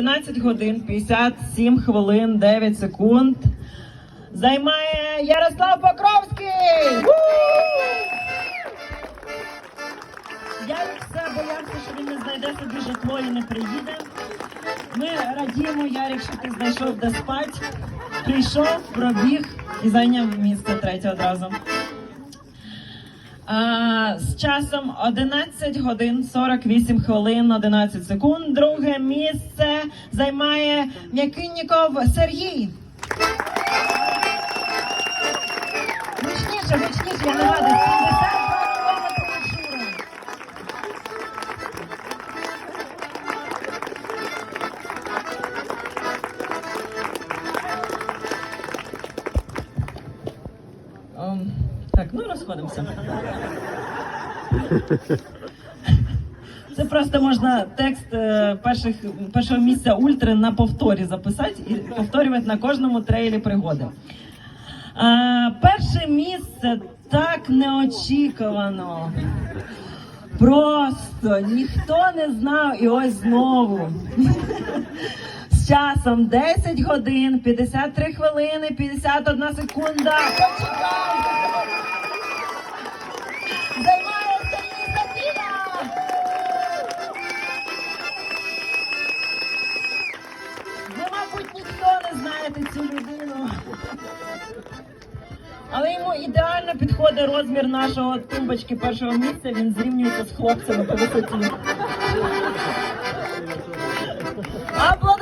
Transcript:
11 годин 57 хвилин 9 секунд. Займає Ярослав Покровський. Ярик все боявся, що він не знайде собі житло і не приїде. Ми радіємо, Ярик, що ти знайшов де спать. Прийшов, пробіг і зайняв місце третє одразу. А, з часом 11 годин 48 хвилин 11 секунд. Друге місце займає М'якинніков Сергій. Гучніше, гучніше, я нагадую, 72 кілометри маршруту. Ем, Так, ну розходимося. Це просто можна текст е, перших, першого місця ультри на повторі записати і повторювати на кожному трейлі пригоди. Е, перше місце так неочікувано. Просто ніхто не знав, і ось знову. З часом 10 годин, 53 хвилини, 51 секунда. Почекайте! Мабуть, ніхто не знаєте цю людину. Але йому ідеально підходить розмір нашого тумбочки першого місця. Він зрівнюється з хлопцями по висоті. Аплодуємо!